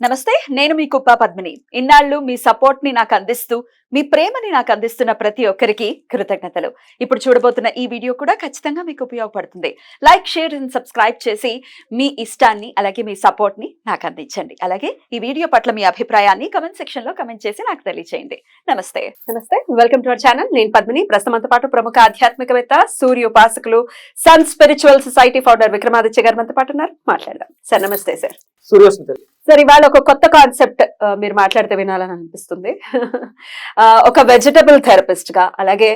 నమస్తే నేను మీ కుప్ప పద్మిని. ఇన్నాళ్ళు మీ సపోర్ట్ని నాకు అందిస్తూ మీ ప్రేమని నాకు అందిస్తున్న ప్రతి ఒక్కరికి కృతజ్ఞతలు. ఇప్పుడు చూడబోతున్న ఈ వీడియో కూడా ఖచ్చితంగా మీకు ఉపయోగపడుతుంది. లైక్ షేర్ అండ్ సబ్స్క్రైబ్ చేసి మీ ఇష్టాన్ని అలాగే మీ సపోర్ట్ని నాకు అందించండి. అలాగే ఈ వీడియో పట్ల మీ అభిప్రాయాన్ని కమెంట్ సెక్షన్లో కమెంట్ చేసి నాకు తెలియచేయండి. నమస్తే. నమస్తే. వెల్కమ్ టు అవర్ ఛానల్ నేను పద్మిని. ప్రస్తుతంతో పాటు ప్రముఖ ఆధ్యాత్మికవేత్త సూర్య ఉపాసకులు sun spiritual society founder Vikramaditya గారు మనతో పాటు ఉన్నారు. మాట్లాడదాం. సార్ నమస్తే సార్ సూర్యోస్మి తల్లి సార్ ఇవాళ ఒక కొత్త కాన్సెప్ట్ మీరు మాట్లాడితే వినాలని అనిపిస్తుంది. ఒక వెజిటబుల్ థెరపిస్ట్గా అలాగే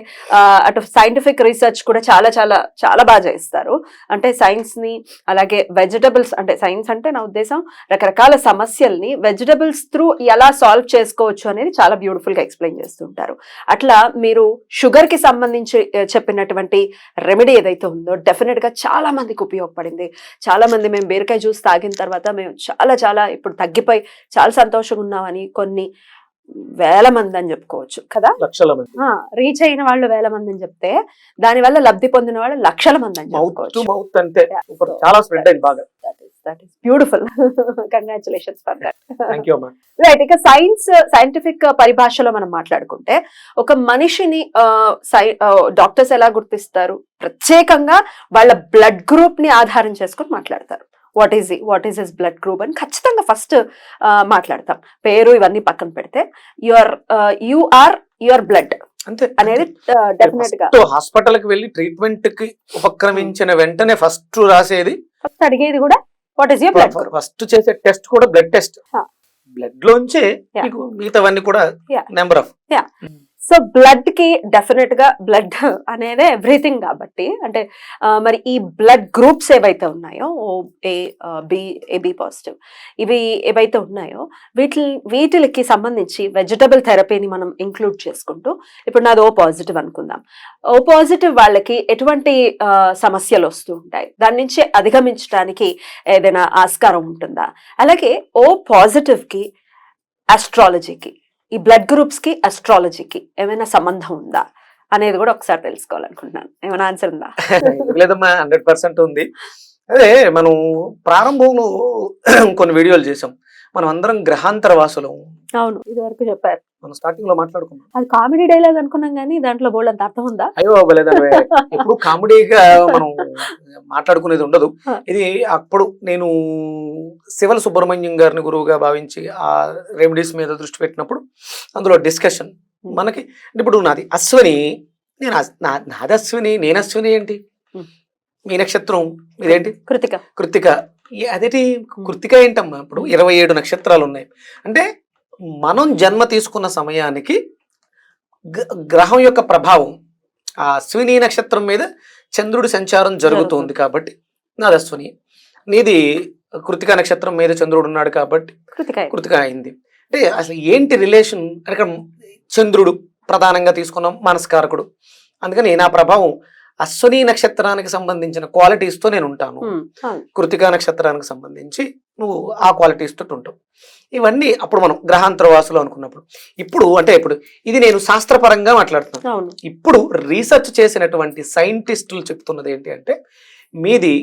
అటు సైంటిఫిక్ రీసెర్చ్ కూడా చాలా చాలా చాలా బాగా చేస్తారు. అంటే సైన్స్ని అలాగే వెజిటబుల్స్ అంటే సైన్స్ అంటే నా ఉద్దేశం రకరకాల సమస్యల్ని వెజిటబుల్స్ త్రూ ఎలా సాల్వ్ చేసుకోవచ్చు అనేది చాలా బ్యూటిఫుల్గా ఎక్స్ప్లెయిన్ చేస్తుంటారు అట్లా మీరు షుగర్కి సంబంధించి చెప్పినటువంటి రెమెడీ ఏదైతే ఉందో డెఫినెట్గా చాలా మందికి ఉపయోగపడింది. చాలా మంది మేము బీరకాయ జ్యూస్ తాగిన తర్వాత మేము చాలా చాలా ఇప్పుడు తగ్గిపోయి చాలా సంతోషంగా ఉన్నామని కొన్ని వేల మంది అని చెప్పుకోవచ్చు కదా? లక్షల మంది. రీచ్ అయిన వాళ్ళు వేల మంది అని చెప్తే దాని వల్ల లబ్ధి పొందిన వాళ్ళు లక్షల మంది అని చెప్పుకోవచ్చు. మౌత్ అంటే ఇప్పుడు చాలా స్ప్రెడ్ అయింది బాగా. Beautiful congratulations for that right ఇక సైన్స్ సైంటిఫిక్ పరిభాషలో మనం మాట్లాడుకుంటే ఒక మనిషిని డాక్టర్స్ ఎలా గుర్తిస్తారు? ప్రత్యేకంగా వాళ్ళ బ్లడ్ గ్రూప్ని ఆధారం చేసుకొని మాట్లాడతారు. What is what is his blood group అని ఖచ్చితంగా ఫస్ట్ మాట్లాడతాం. పేరు ఇవన్నీ పక్కన పెడితే your you are your blood అంతే. అనేది డెఫినెట్గా. హాస్పిటల్కి వెళ్ళి ట్రీట్మెంట్కి ఉపక్రమించిన వెంటనే ఫస్ట్ రాసేది ఫస్ట్ అడిగేది కూడా what is your blood first చేసే టెస్ట్ కూడా బ్లడ్ టెస్ట్. బ్లడ్ లోంచే మిగతావన్నీ కూడా. నెంబర్ ఆఫ్ సో బ్లడ్కి డెఫినెట్గా బ్లడ్ అనేది ఎవ్రీథింగ్ కాబట్టి అంటే మరి ఈ బ్లడ్ గ్రూప్స్ ఏవైతే ఉన్నాయో O A B AB positive ఇవి ఏవైతే ఉన్నాయో వీటి వీటికి సంబంధించి వెజిటబుల్ థెరపీని మనం ఇంక్లూడ్ చేసుకుంటూ ఇప్పుడు నాది ఓ పాజిటివ్ అనుకుందాం. ఓ పాజిటివ్ వాళ్ళకి ఎటువంటి సమస్యలు వస్తూ ఉంటాయి? దాని నుంచి అధిగమించడానికి ఏదైనా ఆస్కారం ఉంటుందా? అలాగే ఓ పాజిటివ్కి ఆస్ట్రాలజీకి ఈ బ్లడ్ గ్రూప్స్కి అస్ట్రాలజీకి ఏమైనా సంబంధం ఉందా? అనేది కూడా ఒకసారి తెలుసుకోవాలనుకుంటున్నాను. ఏమైనా ఆన్సర్ ఉందా? లేదమ్మా హండ్రెడ్ పర్సెంట్ ఉంది. అదే మనం ప్రారంభంలో కొన్ని వీడియోలు చేసాం మనం అందరం గ్రహాంతర వాసులం. అవును ఇది వరకు చెప్పారు. మనం స్టార్టింగ్లో మాట్లాడుకున్నాం. అది కామెడీ డైలాగ్ అనుకున్నాం కానీ దాంట్లో బోల్డ్ అంత అర్థం ఉందా? అయ్యో ఎప్పుడు కామెడీగా మనం మాట్లాడుకునేది ఉండదు. ఇది అప్పుడు నేను శివల సుబ్రహ్మణ్యం గారిని గురువుగా భావించి ఆ రెమెడీస్ మీద దృష్టి పెట్టినప్పుడు అందులో డిస్కషన్ మనకి ఇప్పుడు నాది అశ్వని నేను నాది అశ్విని నేను అశ్విని ఏంటి. మీ నక్షత్రం ఇదేంటి కృతిక. కృత్తిక ఏ- అదేంటి కృత్తిక ఏంటమ్మా ఇప్పుడు ఇరవై ఏడు నక్షత్రాలు ఉన్నాయి అంటే మనం జన్మ తీసుకున్న సమయానికి గ్రహం యొక్క ప్రభావం ఆ అశ్విని నక్షత్రం మీద చంద్రుడి సంచారం జరుగుతుంది కాబట్టి నాది అశ్విని నీది కృతిక నక్షత్రం మీద చంద్రుడు ఉన్నాడు కాబట్టి కృతిక కృతిక అయింది. అంటే అసలు ఏంటి రిలేషన్? అక్కడ చంద్రుడు ప్రధానంగా తీసుకున్నాం మనస్కారకుడు. అందుకని నా ప్రభావం అశ్విని నక్షత్రానికి సంబంధించిన qualities తో నేను ఉంటాను. కృతికా నక్షత్రానికి సంబంధించి నువ్వు ఆ క్వాలిటీస్ తోటి ఉంటావు. ఇవన్నీ అప్పుడు మనం గ్రహాంతర వాసులు అనుకున్నప్పుడు. ఇప్పుడు అంటే ఇప్పుడు ఇది నేను శాస్త్రపరంగా మాట్లాడుతున్నాను. ఇప్పుడు రీసెర్చ్ చేసినటువంటి సైంటిస్టులు చెప్తున్నది ఏంటి అంటే మీది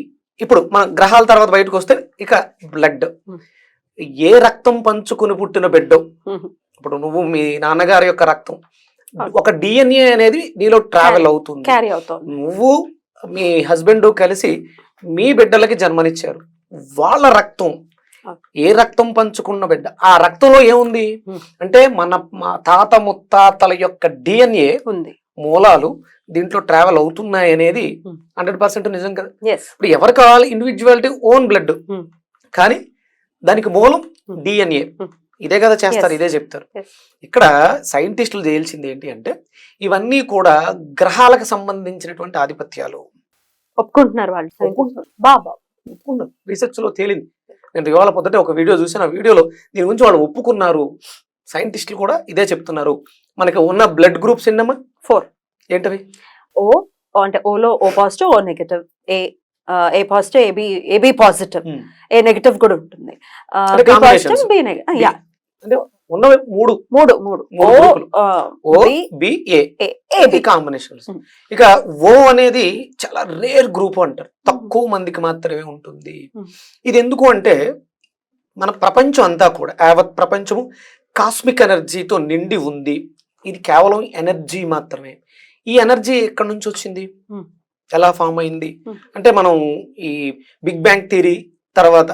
ఇప్పుడు మన గ్రహాల తర్వాత బయటకు వస్తే ఇక బ్లడ్. ఏ రక్తం పంచుకుని పుట్టిన బిడ్డ? ఇప్పుడు నువ్వు మీ నాన్నగారి యొక్క రక్తం. ఒక డిఎన్ఏ అనేది నీలో ట్రావెల్ అవుతుంది. క్యారీ అవుతోంది. నువ్వు మీ హస్బెండ్ కలిసి మీ బిడ్డలకి జన్మనిచ్చారు. వాళ్ళ రక్తం. ఏ రక్తం పంచుకున్న బిడ్డ? ఆ రక్తంలో ఏముంది. అంటే మన మా తాత ముత్తాతల యొక్క డిఎన్ఏ ఉంది. మూలాలు దీంట్లో ట్రావెల్ అవుతున్నాయి అనేది. హండ్రెడ్ పర్సెంట్ నిజం కదా? ఇప్పుడు ఎవరు కావాలి? Individuality own blood. కానీ దానికి మూలం. డిఎన్ఏ. ఇదే కదా చేస్తారు. ఇదే చెప్తారు. ఇక్కడ సైంటిస్టులు చేయాల్సింది ఏంటి అంటే ఇవన్నీ కూడా గ్రహాలకు సంబంధించినటువంటి ఆధిపత్యాలు. ఒప్పుకుంటున్నారు వాళ్ళు రీసెర్చ్లో తేలింది. నేను ఇవాళ పొద్దుటే ఒక వీడియో చూసిన ఆ వీడియోలో దీని గురించి వాళ్ళు ఒప్పుకున్నారు. సైంటిస్టులు కూడా ఇదే చెప్తున్నారు. మనకి ఉన్న బ్లడ్ గ్రూప్స్ ఎన్నమ్మా? ఫోర్ ఏంటవి? ఓ అంటే Ola O positive O negative A A positive AB AB positive. A negative కూడా ఉంటుంది. అంటే B combinations. Positive B negative yeah అంటే ఉన్నవి మూడు. మూడు మూడు. ఓ మూడు గ్రూపులు. O B B A. AB ఈ కాంబినేషన్స్. Hmm. ఇక ఓ అనేది చాలా రేర్ గ్రూప్ అంటారు. తక్కువ మందికి మాత్రమే ఉంటుంది. ఇది ఎందుకు అంటే మన ప్రపంచం అంతా కూడా యావత్ ప్రపంచము కాస్మిక్ ఎనర్జీతో నిండి ఉంది. ఇది కేవలం ఎనర్జీ మాత్రమే. ఈ ఎనర్జీ ఎక్కడి నుంచి వచ్చింది. ఎలా ఫామ్ అయింది. అంటే మనం ఈ బిగ్ బ్యాంగ్ థియరీ తర్వాత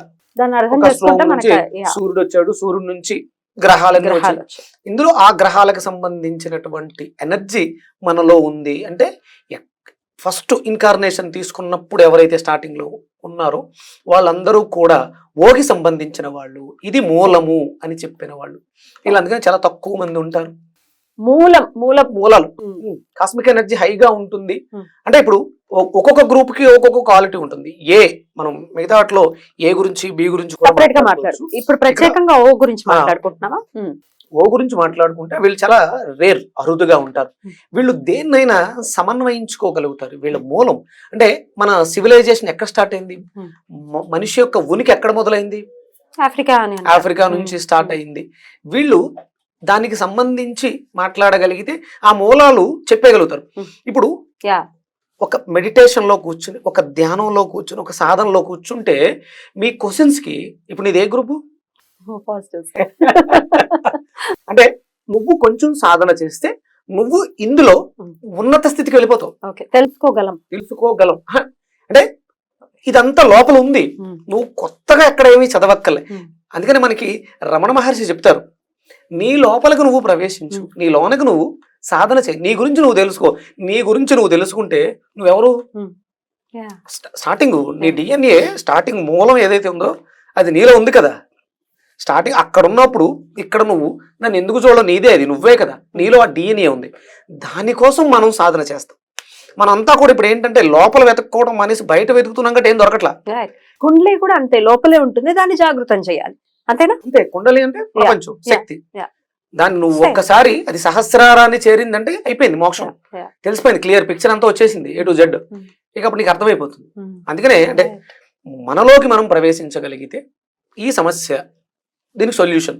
సూర్యుడు వచ్చాడు. సూర్యుడు నుంచి గ్రహాలను. ఇందులో ఆ గ్రహాలకు సంబంధించినటువంటి ఎనర్జీ మనలో ఉంది. అంటే ఫస్ట్ ఇన్కార్నేషన్ తీసుకున్నప్పుడు ఎవరైతే స్టార్టింగ్లో ఉన్నారో వాళ్ళందరూ కూడా ఓకి సంబంధించిన వాళ్ళు. ఇది మూలము అని చెప్పిన వాళ్ళు. వీళ్ళు అందుకని చాలా తక్కువ మంది ఉంటారు. మూలం మూలం. మూలాలు. కాస్మిక్ ఎనర్జీ హైగా ఉంటుంది. అంటే ఇప్పుడు ఒక్కొక్క గ్రూప్కి ఒక్కొక్క క్వాలిటీ ఉంటుంది ఏ మనం మిగతా వాటిలో ఏ గురించి బి గురించి. ఇప్పుడు ప్రత్యేకంగా ఓ గురించి. మాట్లాడుకుంటున్నావా ఓ గురించి మాట్లాడుకుంటే వీళ్ళు చాలా రేర్ అరుదుగా ఉంటారు. వీళ్ళు దేన్నైనా సమన్వయించుకోగలుగుతారు వీళ్ళ మూలం అంటే మన సివిలైజేషన్ ఎక్కడ స్టార్ట్ అయింది మనిషి యొక్క ఉనికి ఎక్కడ మొదలైంది ఆఫ్రికా. ఆఫ్రికా నుంచి స్టార్ట్. అయింది వీళ్ళు దానికి సంబంధించి మాట్లాడగలిగితే ఆ మూలాలు చెప్పగలుగుతారు Hmm. ఇప్పుడు. ఒక మెడిటేషన్లో కూర్చుని ఒక ధ్యానంలో కూర్చుని ఒక సాధనలో కూర్చుంటే మీ క్వశ్చన్స్కి ఇప్పుడు నీది ఏ గ్రూపు అంటే నువ్వు కొంచెం సాధన చేస్తే నువ్వు ఇందులో. ఉన్నత స్థితికి వెళ్ళిపోతావు. ఓకే తెలుసుకోగలం. తెలుసుకోగలం. అంటే ఇదంతా లోపల ఉంది. నువ్వు కొత్తగా ఎక్కడ ఏమీ చదవక్కర్లే. Hmm. అందుకని మనకి రమణ మహర్షి చెప్తారు నీ లోపలికి నువ్వు ప్రవేశించు. నీ లోనకి నువ్వు సాధన చేయి. నీ గురించి నువ్వు తెలుసుకో. నీ గురించి నువ్వు తెలుసుకుంటే నువ్వెవరు. స్ట- స్టార్టింగ్ నీ Hmm. డిఎన్ఏ స్టార్టింగ్ మూలం ఏదైతే ఉందో అది నీలో ఉంది కదా. స్టార్టింగ్ అక్కడ ఉన్నప్పుడు ఇక్కడ నువ్వు నన్ను ఎందుకు చూడడం నీదే అది నువ్వే కదా. నీలో ఆ డిఎన్ఏ ఉంది. దానికోసం మనం సాధన చేస్తాం. మనంతా కూడా ఇప్పుడు ఏంటంటే లోపల వెతుక్కోవడం మానేసి బయట వెతుకుతున్నాం కంటే ఏం దొరకట్లా. కుండ్లీ కూడా అంతే లోపలే ఉంటుంది దాన్ని జాగృతం చేయాలి. అంతేనా? అంతే కుండలి అంటే ప్రపంచం శక్తి. దాన్ని నువ్వు. ఒక్కసారి అది సహస్రారాన్ని చేరిందంటే అయిపోయింది మోక్షం. తెలిసిపోయింది క్లియర్ పిక్చర్ అంతా వచ్చేసింది ఏ టు జెడ్. ఇక అప్పుడు నీకు అర్థమైపోతుంది. అందుకనే అంటే మనలోకి మనం ప్రవేశించగలిగితే ఈ సమస్య దీనికి సొల్యూషన్.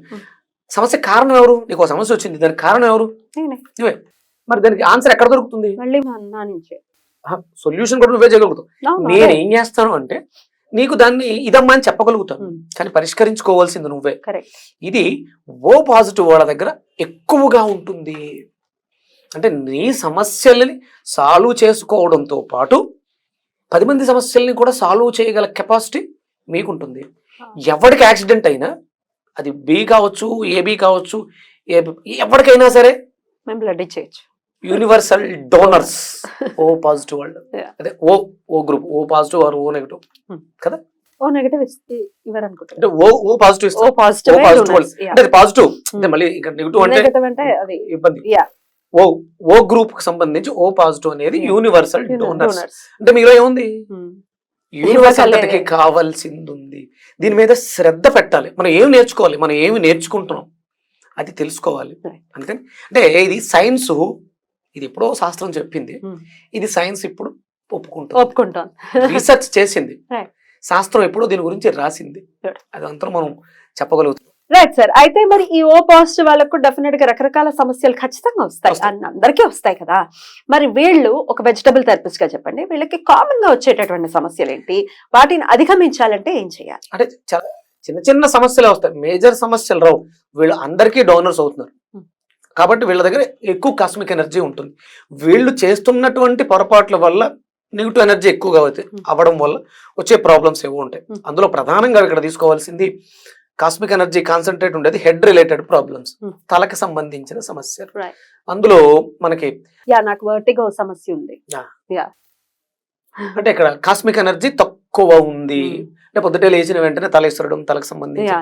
సమస్య కారణం ఎవరు నీకు ఒక సమస్య వచ్చింది దానికి కారణం ఎవరు. నువ్వే మరి దానికి ఆన్సర్ ఎక్కడ దొరుకుతుంది సొల్యూషన్ కూడా నువ్వే చేయగలుగుతావు నేను. ఏం చేస్తాను అంటే నీకు దాన్ని ఇదమ్మా అని చెప్పగలుగుతాను కానీ పరిష్కరించుకోవాల్సింది నువ్వే. ఇది ఓ పాజిటివ్ వాళ్ళ దగ్గర ఎక్కువగా ఉంటుంది. అంటే నీ సమస్యలని సాల్వ్ చేసుకోవడంతో పాటు పది మంది సమస్యల్ని కూడా సాల్వ్ చేయగల కెపాసిటీ మీకుంటుంది. ఎవరికి యాక్సిడెంట్ అయినా అది బి కావచ్చు ఏబి కావచ్చు ఏ ఎవరికైనా సరే మేము బ్లడ్ ఇచ్చేయచ్చు. Universal donors. ఓ పాజిటివ్ వాళ్ళు. అదే O O group. O positive or O negative. O negative ఇవ్వరు అంటే అనుకుంటా O O positive O positive O positive అంటే పాజిటివ్. అంటే మళ్ళీ ఇక్కడ నెగిటివ్ అంటే అది ఇబ్బంది. ఓ ఓ గ్రూప్కి సంబంధించి ఓ పాజిటివ్ అనేది. Universal donors. అంటే మీలో ఏముంది? యూనివర్స్ అంతటికి కావాల్సింది ఉంది దీని మీద శ్రద్ధ పెట్టాలి. మనం ఏమి నేర్చుకోవాలి? మనం ఏమి నేర్చుకుంటున్నాం? అది తెలుసుకోవాలి. అందుకని అంటే ఇది సైన్స్ ఇది ఎప్పుడో శాస్త్రం చెప్పింది. ఇది సైన్స్ ఇప్పుడు ఒప్పుకుంటుంది. ఒప్పుకుంటాను రీసెర్చ్ చేసింది. శాస్త్రం ఎప్పుడో దీని గురించి రాసింది. అదంతా మనం చెప్పగలుగుతాం. రైట్ సార్ అయితే మరి ఈ ఓ పాజిటివ్ వాళ్ళకు డెఫినెట్గా రకరకాల సమస్యలు ఖచ్చితంగా వస్తాయి. అందరికీ వస్తాయి కదా. మరి వీళ్ళు ఒక వెజిటబుల్ థెరపిస్ట్గా చెప్పండి. వీళ్ళకి కామన్గా వచ్చేటటువంటి సమస్యలు ఏంటి? వాటిని అధిగమించాలంటే ఏం చేయాలి? అంటే చాలా చిన్న చిన్న సమస్యలే వస్తాయి. మేజర్ సమస్యలు రావు. వీళ్ళు అందరికీ డోనర్స్ అవుతున్నారు. కాబట్టి వీళ్ళ దగ్గర ఎక్కువ కాస్మిక్ ఎనర్జీ ఉంటుంది వీళ్ళు చేస్తున్నటువంటి పొరపాట్ల వల్ల నెగిటివ్ ఎనర్జీ ఎక్కువగా అవుతాయి Hmm. అవ్వడం వల్ల వచ్చే ప్రాబ్లమ్స్ ఏవో ఉంటాయి Hmm. అందులో ప్రధానంగా ఇక్కడ తీసుకోవాల్సింది కాస్మిక్ ఎనర్జీ కాన్సన్ట్రేట్ ఉండేది హెడ్ రిలేటెడ్ ప్రాబ్లమ్స్. తలకి సంబంధించిన Right. అందులో మనకి యా నాకు వర్టిగో సమస్య ఉంది అంటే ఇక్కడ కాస్మిక్ ఎనర్జీ తక్కువ ఉంది Hmm. అంటే పొద్దుటే లేచిన వెంటనే తల ఇస్తడం తలకు సంబంధించి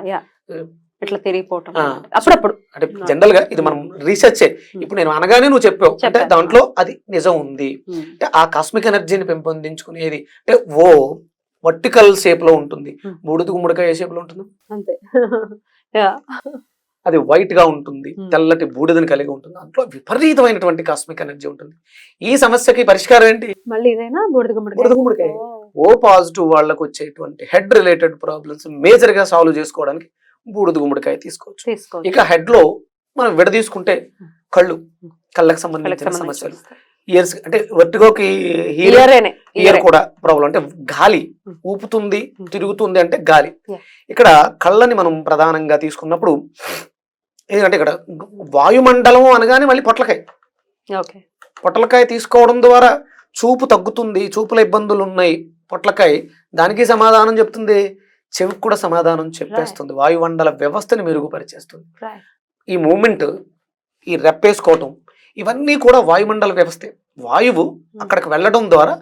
ఇట్లా తిరిగిపోవటం. అప్పుడప్పుడు. అంటే. జనరల్గా ఇది మనం రీసెర్చ్ ఇప్పుడు నేను అనగానే నువ్వు చెప్పావు. అంటే. దాంట్లో అది నిజం ఉంది. అంటే ఆ కాస్మిక్ ఎనర్జీని పెంపొందించుకునేది అంటే ఓ వర్టికల్ షేప్లో ఉంటుంది. బూడిద గుమ్మడికాయ ఏ షేప్లో ఉంటుంది? అంతే. అది వైట్గా ఉంటుంది. తెల్లటి బూడిదని కలిగి ఉంటుంది. అందులో విపరీతమైనటువంటి కాస్మిక్ ఎనర్జీ ఉంటుంది. ఈ సమస్యకి పరిష్కారం ఏంటి? మళ్ళీ ఇదేనా? బూడిద బూడిద గుమ్మడికాయ. ఓ. పాజిటివ్ వాళ్ళకు వచ్చేటువంటి హెడ్ రిలేటెడ్ ప్రాబ్లమ్స్ మేజర్గా సాల్వ్ చేసుకోవడానికి బూడిద గుమ్మడికాయ తీసుకోవచ్చు. ఇక హెడ్లో మనం విడ తీసుకుంటే కళ్ళు కళ్ళకి సంబంధించిన సమస్యలు. ఇయర్స్ అంటే వెర్టిగోకి ఇయర్ కూడా ప్రాబ్లం అంటే గాలి. ఊపుతుంది. తిరుగుతుంది అంటే గాలి. ఇక్కడ కళ్ళని మనం ప్రధానంగా తీసుకున్నప్పుడు ఏంటంటే ఇక్కడ వాయుమండలం అనగానే మళ్ళీ పొట్లకాయ. పొట్లకాయ తీసుకోవడం ద్వారా చూపు తగ్గుతుంది చూపుల ఇబ్బందులు ఉన్నాయి. పొట్లకాయ దానికి సమాధానం చెప్తుంది. చెవికి కూడా సమాధానం చెప్పేస్తుంది. వాయుమండల వ్యవస్థని మెరుగుపరిచేస్తుంది. ఈ మూమెంట్ ఈ రెప్పేసుకోవటం ఇవన్నీ కూడా వాయుమండల వ్యవస్థే. వాయువు అక్కడికి వెళ్ళడం ద్వారా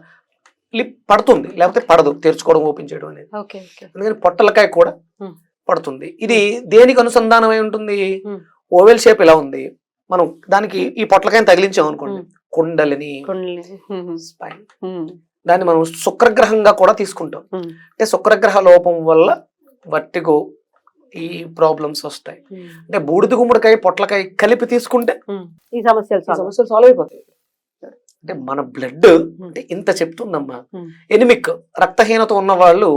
లిప్ పడుతుంది. లేకపోతే పడదు. తెరుచుకోవడం ఓపెన్ చేయడం అనేది. అందుకని పొట్టలకాయ కూడా Hmm. పడుతుంది. ఇది దేనికి అనుసంధానమై ఉంటుంది? Hmm. ఓవెల్ షేప్ ఇలా ఉంది? మనం దానికి ఈ పొట్లకాయని తగిలించాం అనుకోండి Hmm. కుండలిని కుండలి దాన్ని మనం శుక్రగ్రహంగా కూడా తీసుకుంటాం అంటే శుక్రగ్రహ లోపం వల్ల వర్టిగో ఈ ప్రాబ్లమ్స్ వస్తాయి అంటే బూడిద గుమ్మడికాయ పొట్లకాయ కలిపి తీసుకుంటే. ఈ సమస్యలు. సమస్యలు సాల్వ్ అయిపోతాయి అంటే మన బ్లడ్ అంటే ఇంత చెప్తుందమ్మా. ఎనిమిక్ రక్తహీనత ఉన్న వాళ్ళు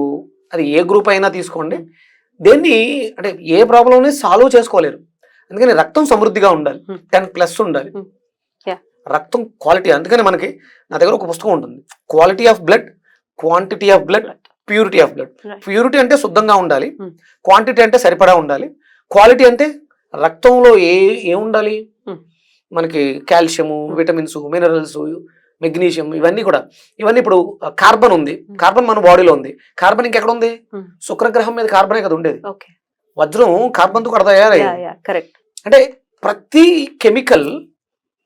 అది ఏ గ్రూప్ అయినా తీసుకోండి. దేన్ని అంటే ఏ ప్రాబ్లమ్ సాల్వ్ చేసుకోలేరు అందుకని రక్తం సమృద్ధిగా ఉండాలి. టెన్ ప్లస్ ఉండాలి. రక్తం క్వాలిటీ అందుకని మనకి నా దగ్గర ఒక పుస్తకం ఉంటుంది. Quality of blood quantity of blood purity of blood. Purity అంటే శుద్ధంగా ఉండాలి. Hmm. క్వాంటిటీ అంటే సరిపడా ఉండాలి. క్వాలిటీ అంటే రక్తంలో ఏ ఏ ఉండాలి? Hmm. మనకి calcium Hmm. Vitamins minerals magnesium ఇవన్నీ కూడా. ఇవన్నీ ఇప్పుడు కార్బన్ ఉంది. Hmm. కార్బన్ మన బాడీలో ఉంది. కార్బన్ ఇంకెక్కడ ఉంది? Hmm. శుక్రగ్రహం మీద కార్బనే కదా ఉండేది. వజ్రం కార్బన్తో కూడా అంటే ప్రతి కెమికల్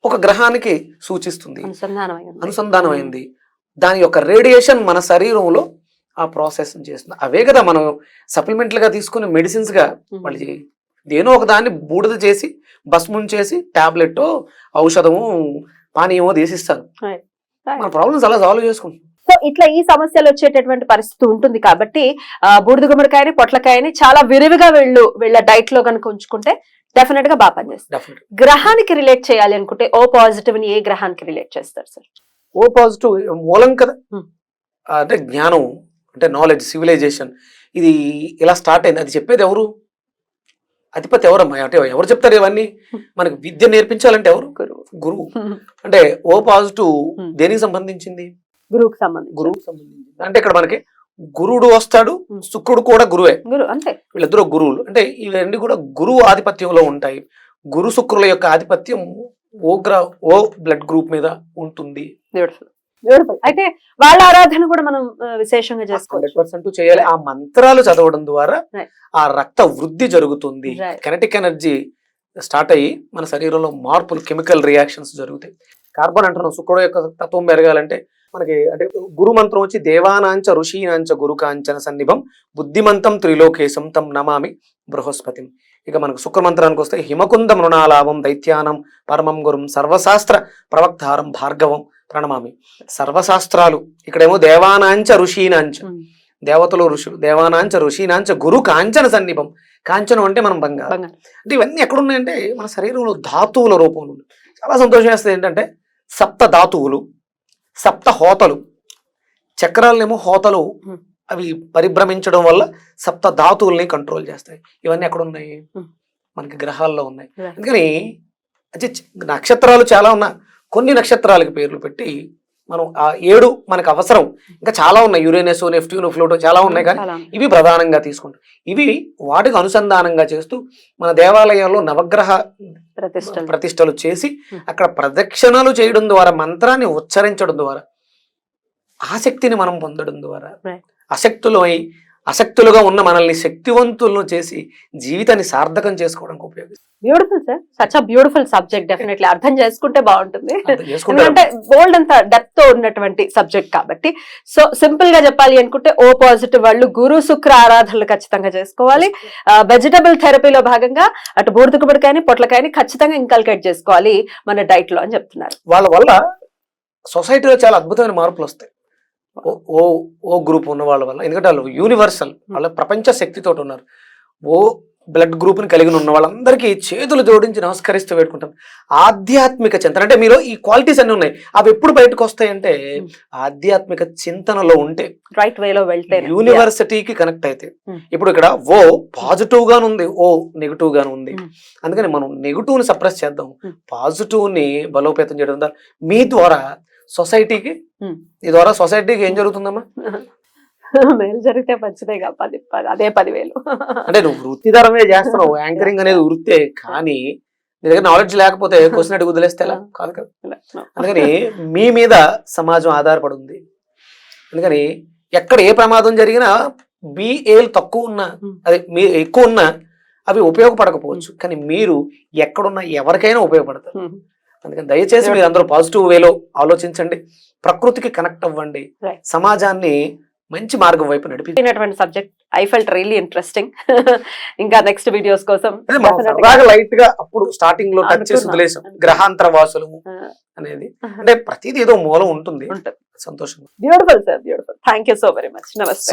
ఒక గ్రహానికి సూచిస్తుంది అనుసంధానం అయి ఉంది. అనుసంధానమైంది దాని యొక్క రేడియేషన్ మన శరీరంలో ఆ ప్రాసెస్ చేస్తుంది అవే కదా మనం సప్లిమెంట్లుగా తీసుకుని మెడిసిన్స్గా హ్మ్. మళ్ళీ దేనో ఒక దాన్ని బూడిద చేసి భస్మం చేసి టాబ్లెట్ ఔషధము పానీయమో తీసిస్తారు. మన ప్రాబ్లమ్స్ అలా సాల్వ్ చేసుకుంటాం సో ఇట్లా ఈ సమస్యలు వచ్చేటటువంటి పరిస్థితి ఉంటుంది కాబట్టి ఆ, బూడిద గుమ్మడికాయని పొట్లకాయని చాలా విరివిగా వీళ్ళు వీళ్ళ డైట్లో కనుక ఉంచుకుంటే డెఫినెట్గా బాగా పనిచేస్తారు గ్రహానికి రిలేట్ చేయాలి అనుకుంటే ఓ పాజిటివ్ని ఏ గ్రహానికి రిలేట్ చేస్తారు సార్ ఓ పాజిటివ్ మూలం కదా Hmm. అంటే జ్ఞానం అంటే నాలెడ్జ్ సివిలైజేషన్ ఇది ఇలా స్టార్ట్ అయింది. అది చెప్పేది ఎవరు? అధిపతి ఎవరమ్మా అంటే ఎవరు చెప్తారు ఇవన్నీ? Hmm. మనకి విద్య నేర్పించాలంటే ఎవరు? గురువు. గురువు. అంటే ఓ పాజిటివ్ Hmm. దేనికి సంబంధించింది? గురువుకి సంబంధించి గురువుకి సంబంధించింది. అంటే ఇక్కడ మనకి గురుడు వస్తాడు. శుక్రుడు కూడా గురువే. అంతే. వీళ్ళిద్దరూ గురువులు. అంటే ఇవన్నీ కూడా గురువు ఆధిపత్యంలో ఉంటాయి. గురు శుక్రుల యొక్క ఆధిపత్యం ఓ గ్ర ఓ బ్లడ్ గ్రూప్ మీద ఉంటుంది. బ్యూటిఫుల్ అయితే వాళ్ళ ఆరాధన కూడా మనం విశేషంగా పర్సెంట్ చేయాలి. ఆ మంత్రాలు చదవడం ద్వారా. ఆ రక్త వృద్ధి జరుగుతుంది. కెనటిక్ ఎనర్జీ స్టార్ట్ అయ్యి మన శరీరంలో మార్పులు కెమికల్ రియాక్షన్స్ జరుగుతాయి. కార్బన్ అంటున్నాం. శుక్రుడు యొక్క తత్వం పెరగాలంటే మనకి అంటే గురు మంత్రం వచ్చి దేవానాంచ ఋషీనాంచ గురు కాంచన సన్నిభం బుద్ధిమంతం త్రిలోకేశం తం నమామి బృహస్పతిం. ఇక మనకు శుక్ర మంత్రానికి వస్తే హిమకుంద మృణాలాభం దైత్యానం పరమం గురుం సర్వశాస్త్ర ప్రవక్తారం భార్గవం ప్రణమామి. సర్వశాస్త్రాలు ఇక్కడేమో దేవానాంచ ఋషీనాంచ దేవతలు ఋషులు దేవానాంచ ఋషీనాంచ గురు కాంచన సన్నిభం. కాంచనం అంటే మనం బంగారం. అంటే ఇవన్నీ ఎక్కడున్నాయంటే మన శరీరంలో ధాతువుల రూపంలో. చాలా సంతోషం వేస్తుంది ఏంటంటే సప్త ధాతువులు సప్త హోతలు చక్రాలనేమో హోతలు. అవి పరిభ్రమించడం వల్ల సప్త ధాతువుల్ని కంట్రోల్ చేస్తాయి ఇవన్నీ ఎక్కడ ఉన్నాయి. మనకి గ్రహాల్లో ఉన్నాయి. అందుకని నక్షత్రాలు చాలా ఉన్నా కొన్ని నక్షత్రాలకి పేర్లు పెట్టి మనం ఆ ఏడు మనకు అవసరం. ఇంకా చాలా ఉన్నాయి. యురేనస్ నెఫ్ట్యూన్ ఫ్లూటో చాలా ఉన్నాయి కానీ ఇవి ప్రధానంగా తీసుకుంటాం. ఇవి వాటికి అనుసంధానంగా చేస్తూ మన దేవాలయాల్లో నవగ్రహ ప్రతిష్టలు. ప్రతిష్టలు చేసి. అక్కడ ప్రదక్షిణలు చేయడం ద్వారా మంత్రాన్ని ఉచ్చరించడం ద్వారా ఆసక్తిని మనం పొందడం ద్వారా Right. అశక్తులుగా ఉన్న మనల్ని శక్తివంతులను చేసి జీవితాన్ని సార్థకం చేసుకోవడానికి ఉపయోగిస్తాం beautiful sir such a beautiful subject definitely అర్థం చేసుకుంటే బాగుంటుంది. ఎందుకంటే బోల్డ్ అంత డెప్త్తో ఉన్నటువంటి సబ్జెక్ట్ కాబట్టి. సో సింపుల్గా చెప్పాలి అనుకుంటే ఓ పాజిటివ్ వాళ్ళు గురు శుక్ర ఆరాధనలు ఖచ్చితంగా చేసుకోవాలి. వెజిటబుల్ థెరపీలో భాగంగా అటు బూడిద కుబడికాయని పొట్లకాయని ఖచ్చితంగా ఇంకల్కేట్ చేసుకోవాలి మన డైట్లో అని చెప్తున్నారు. వాళ్ళ వల్ల సొసైటీలో చాలా అద్భుతమైన మార్పులు వస్తాయి. ఓ ఓ గ్రూప్ ఉన్న వాళ్ళ వల్ల. ఎందుకంటే వాళ్ళు యూనివర్సల్ వాళ్ళ ప్రపంచ శక్తితో ఉన్నారు. ఓ బ్లడ్ గ్రూప్ని కలిగి ఉన్న వాళ్ళందరికీ చేతులు జోడించి నమస్కరిస్తూ పెట్టుకుంటాం ఆధ్యాత్మిక చింతన. అంటే మీలో ఈ క్వాలిటీస్ అన్ని ఉన్నాయి. అవి ఎప్పుడు బయటకు వస్తాయంటే Hmm. ఆధ్యాత్మిక చింతనలో ఉంటే రైట్ వేలో వెళ్తే యూనివర్సిటీకి కనెక్ట్ అయితే Hmm. ఇప్పుడు ఇక్కడ ఓ పాజిటివ్ గాను ఉంది ఓ నెగిటివ్ గాను ఉంది. Hmm. అందుకని మనం నెగిటివ్ని సప్రెస్ చేద్దాం. Hmm. పాజిటివ్ని బలోపేతం చేయడం ద్వారా మీ ద్వారా సొసైటీకి. ఈ ద్వారా సొసైటీకి ఏం జరుగుతుందమ్మా? మేలు జరిగితే మంచిదేగా పది పది అదే పదివేలు. అంటే నువ్వు వృత్తిధరమే చేస్తున్నావు యాంకరింగ్ అనేది వృత్తే కానీ నీ దగ్గర నాలెడ్జ్ లేకపోతే క్వశ్చన్ అడిగి వదిలేస్తే ఎలా? కాదు కదా. అందుకని మీ మీద సమాజం ఆధారపడి ఉంది అందుకని ఎక్కడ ఏ ప్రమాదం జరిగినా బిఏలు తక్కువ ఉన్నా. అదే మీ ఎక్కువ ఉన్నా అవి ఉపయోగపడకపోవచ్చు. కానీ మీరు ఎక్కడున్నా ఎవరికైనా ఉపయోగపడతారు. అందుకని దయచేసి మీరు అందరూ పాజిటివ్ వేలో ఆలోచించండి. ప్రకృతికి కనెక్ట్ అవ్వండి. సమాజాన్ని మంచి మార్గం వైపు నడిపి అయినటువంటి subject I felt really interesting ఇంకా నెక్స్ట్ వీడియోస్ కోసం లైట్గా అప్పుడు స్టార్టింగ్లో టచ్ చేసి. వదిలేసాం. గ్రహాంతర వాసులు అనేది. అంటే ప్రతిదీ ఏదో మూలం ఉంటుంది. సంతోషం beautiful sir beautiful thank you so very much నమస్తే